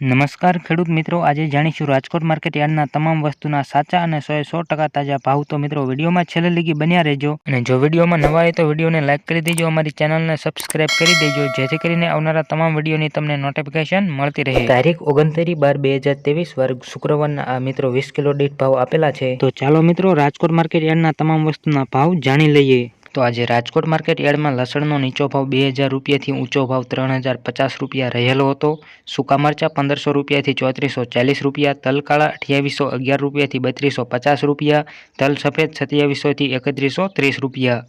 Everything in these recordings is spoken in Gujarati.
નમસ્કાર ખેડૂત મિત્રો આજે જાણીશું રાજકોટ માર્કેટ યાર્ડના તમામ વસ્તુના સાચા અને સો સો ટકા તાજા ભાવ. તો મિત્રો વિડીયોમાં છેલ્લે લગી બન્યા રહેજો. અને જો વિડીયોમાં નવા હોય તો વિડીયોને લાઇક કરી દેજો અમારી ચેનલને સબસ્ક્રાઇબ કરી દેજો જેથી કરીને આવનારા તમામ વિડીયોની તમને નોટિફિકેશન મળતી રહે. તારીખ ઓગણત્રીસ બાર બે હજાર ત્રેવીસ વર્ગ શુક્રવારના આ મિત્રો વીસ કિલો દીઠ ભાવ આપેલા છે. તો ચાલો મિત્રો રાજકોટ માર્કેટ યાર્ડના તમામ વસ્તુના ભાવ જાણી લઈએ. તો આજે રાજકોટ માર્કેટ યાર્ડમાં લસણનો નીચો ભાવ બે હજાર રૂપિયાથી ઊંચો ભાવ ત્રણ હજાર પચાસ રૂપિયા રહેલો હતો. સૂકા મરચા પંદરસો રૂપિયાથી ચોત્રીસો ચાલીસ રૂપિયા તલ કાળા અઠ્યાવીસો અગિયાર રૂપિયાથી બત્રીસો પચાસ રૂપિયા, તલ સફેદ સત્યાવીસોથી એકત્રીસો ત્રીસ રૂપિયા.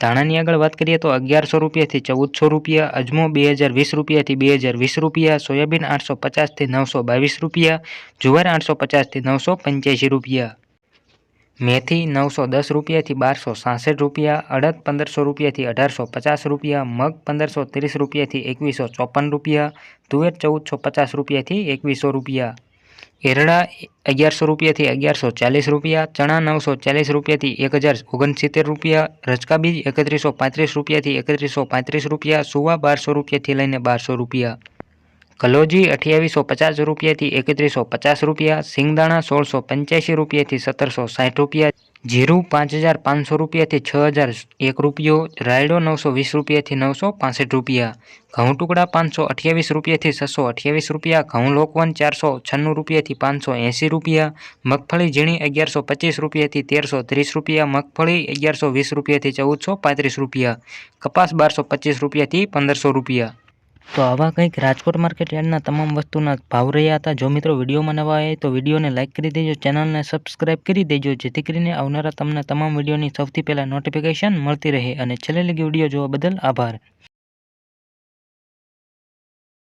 ધાણાની આગળ વાત કરીએ તો અગિયારસો રૂપિયાથી ચૌદસો રૂપિયા, અજમો બે હજાર વીસ રૂપિયાથી બે હજાર વીસ રૂપિયા, સોયાબીન આઠસો પચાસથી નવસો બાવીસ રૂપિયા, જુવાર આઠસો પચાસથી નવસો પંચ્યાસી રૂપિયા. મેથી નવસો દસ રૂપિયાથી બારસો સાસઠ રૂપિયા, અડદ પંદરસો રૂપિયાથી અઢારસો પચાસ રૂપિયા, મગ પંદરસો ત્રીસ રૂપિયાથી એકવીસો ચોપન રૂપિયા, તુવેર ચૌદસો પચાસ રૂપિયાથી એકવીસો રૂપિયા. એરડા અગિયારસો રૂપિયાથી અગિયારસો ચાલીસ રૂપિયા, ચણા નવસો ચાલીસ રૂપિયાથી એક હજાર ઓગણસિત્તેર રૂપિયા રચકા બીજ એકત્રીસો પાંત્રીસ રૂપિયાથી એકત્રીસો પાંત્રીસ રૂપિયા, સુવા બારસો રૂપિયાથી લઈને બારસો રૂપિયા. કલોજી અઠ્યાવીસો પચાસ રૂપિયાથી એકત્રીસો પચાસ રૂપિયા, સિંગદાણા સોળસો પંચ્યાસી રૂપિયાથી સત્તરસો સાઠ રૂપિયા, જીરું પાંચ હજાર પાંચસો રૂપિયાથી છ હજાર એક રૂપિયો, રાયડો નવસો વીસ રૂપિયાથી નવસો પાસઠ રૂપિયા, ઘઉં ટુકડા પાંચસો અઠ્યાવીસ રૂપિયાથી છસો અઠ્યાવીસ રૂપિયા, ઘઉં લોકવન ચારસો છન્નું રૂપિયાથી પાંચસો એંસી રૂપિયા, મગફળી ઝીણી અગિયારસો પચીસ રૂપિયાથી તેરસો ત્રીસ રૂપિયા, મગફળી અગિયારસો વીસ રૂપિયાથી ચૌદસો પાંત્રીસ રૂપિયા, કપાસ બારસો પચીસ રૂપિયાથી પંદરસો રૂપિયા. તો આવા કંઈક રાજકોટ માર્કેટ યાર્ડના તમામ વસ્તુના ભાવ રહ્યા હતા. જો મિત્રો વિડીયોમાં નવા આવે તો વિડીયોને લાઇક કરી દેજો ચેનલને સબસ્ક્રાઇબ કરી દેજો, જેથી કરીને આવનારા તમને તમામ વિડીયોની સૌથી પહેલાં નોટિફિકેશન મળતી રહે. અને છેલ્લે લગી વીડિયો જોવા બદલ આભાર.